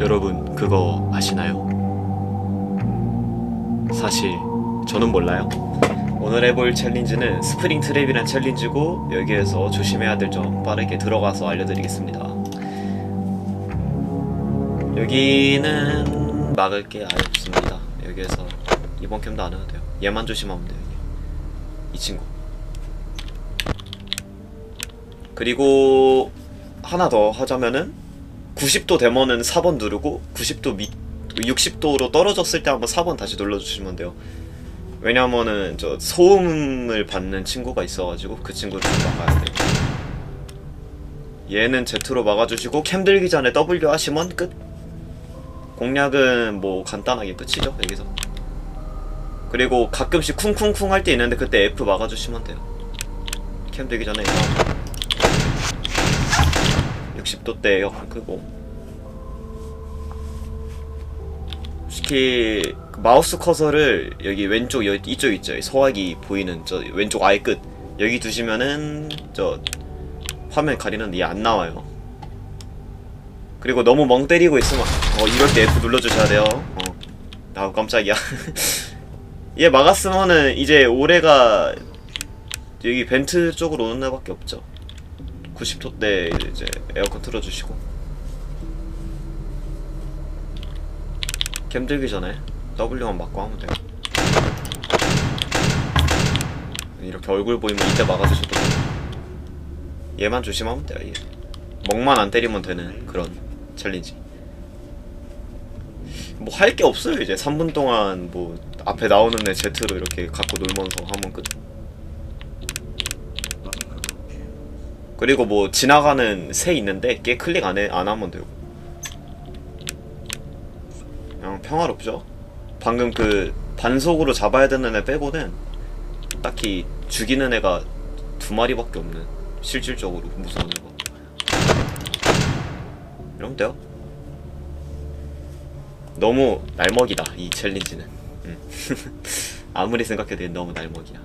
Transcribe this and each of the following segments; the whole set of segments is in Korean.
여러분 그거 아시나요? 사실 저는 몰라요. 오늘 해볼 챌린지는 스프링 트랩이란 챌린지고 여기에서 조심해야 될 점 빠르게 들어가서 알려드리겠습니다. 여기는 막을 게 아예 없습니다. 여기에서 이번 캠도 안 해도 돼요. 얘만 조심하면 돼요. 이 친구. 그리고 하나 더 하자면은 90도 데모는 4번 누르고 90도 밑 60도로 떨어졌을 때 한번 4번 다시 눌러주시면 돼요. 왜냐면은 저 소음을 받는 친구가 있어가지고 그 친구를 좀 막아야 돼요. 얘는 Z로 막아주시고 캠 들기 전에 W 하시면 끝. 공략은 뭐 간단하게 끝이죠 여기서. 그리고 가끔씩 쿵쿵쿵 할 때 있는데 그때 F 막아주시면 돼요. 캠 들기 전에 60도 때 에어컨 끄고 특히 그 마우스 커서를 여기 왼쪽 여, 이쪽 있죠? 소화기 보이는 저 왼쪽 아예 끝. 여기 두시면은 저 화면 가리는데 얘안 나와요. 그리고 너무 멍 때리고 있으면 어 이럴 때 F 눌러주셔야 돼요. 어. 아 깜짝이야. 얘 막았으면은 이제 올해가 여기 벤트 쪽으로 오는 애밖에 없죠 90도 때 이제 에어컨 틀어주시고. 캠 들기 전에 W만 맞고 하면 돼요. 이렇게 얼굴 보이면 이때 막아주셔도 돼요. 얘만 조심하면 돼요 얘 멍만 안 때리면 되는 그런 챌린지. 뭐 할 게 없어요 이제. 3분 동안 뭐 앞에 나오는 애 Z로 이렇게 갖고 놀면서 하면 끝 그리고 뭐 지나가는 새 있는데 걔 클릭 안, 해, 안 하면 되고. 그냥 평화롭죠? 방금 그 반속으로 잡아야 되는 애 빼고는 딱히 죽이는 애가 두 마리밖에 없는 실질적으로 무서운 애가. 이러면 돼요? 너무 날먹이다 이 챌린지는. 음. 아무리 생각해도 너무 날먹이야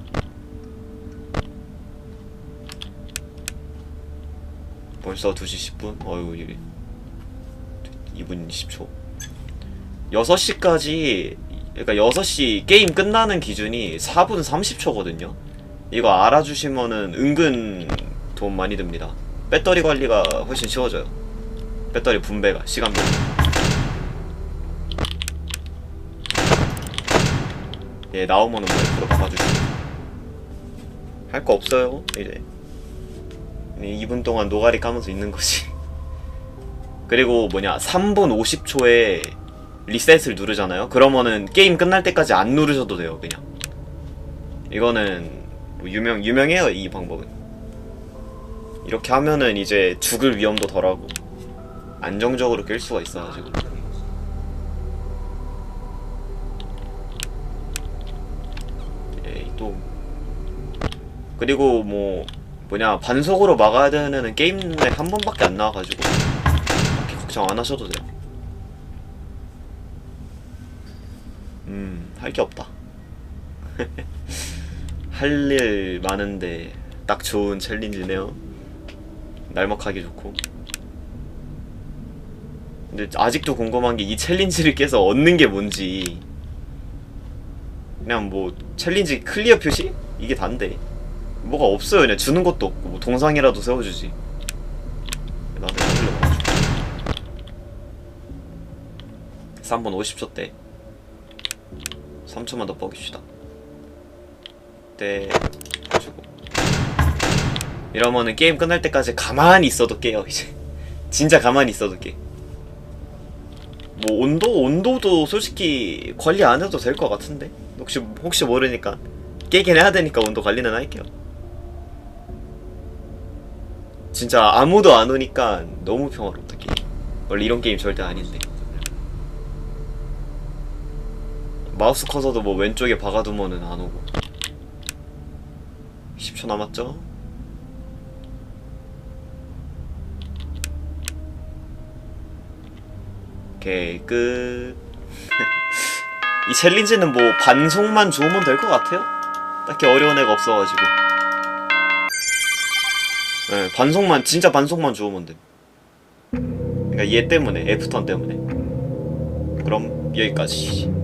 벌써 2시 10분? 어휴, 이래. 2분 20초. 6시까지, 그러니까 6시 게임 끝나는 기준이 4분 30초거든요? 이거 알아주시면은 은근 돈 많이 듭니다. 배터리 관리가 훨씬 쉬워져요. 배터리 분배가, 시간별. 예, 나오면은 뭐 F로 막아주시고. 할 거 없어요, 이제. 2분 동안 노가리 까면서 있는 거지. 그리고 뭐냐, 3분 50초에 리셋을 누르잖아요? 그러면은 게임 끝날 때까지 안 누르셔도 돼요, 그냥. 이거는 뭐 유명, 유명해요, 이 방법은. 이렇게 하면은 이제 죽을 위험도 덜하고, 안정적으로 깰 수가 있어가지고. 에이, 또. 그리고 뭐, 뭐냐 반속으로 막아야 되는 애는 게임 내 한 번밖에 안 나와가지고 그렇게 걱정 안 하셔도 돼요. 음, 할 게 없다. 할 일 많은데 딱 좋은 챌린지네요. 날먹하기 좋고. 근데 아직도 궁금한 게 이 챌린지를 깨서 얻는 게 뭔지. 그냥 뭐 챌린지 클리어 표시? 이게 단데. 뭐가 없어요. 그냥 주는 것도 없고 뭐 동상이라도 세워주지. 나한테 해주려고. 3번 50초 때 3초만 더 뻑입시다. 때 해주고. 이러면은 게임 끝날 때까지 가만히 있어도 깨요 이제. 진짜 가만히 있어도 깨. 뭐 온도 온도도 솔직히 관리 안 해도 될 것 같은데? 혹시 혹시 모르니까. 깨긴 해야 되니까 온도 관리는 할게요 진짜 아무도 안 오니까 너무 평화롭다 게임. 원래 이런 게임 절대 아닌데. 마우스 커서도 뭐 왼쪽에 박아두면은 안 오고. 10초 남았죠? 오케이 끝. 이 챌린지는 뭐 반송만 좋으면 될 것 같아요? 딱히 어려운 애가 없어가지고 네, 반속만 진짜 반속만 주우면 돼. 그니까 얘 때문에 애프턴 때문에. 그럼 여기까지.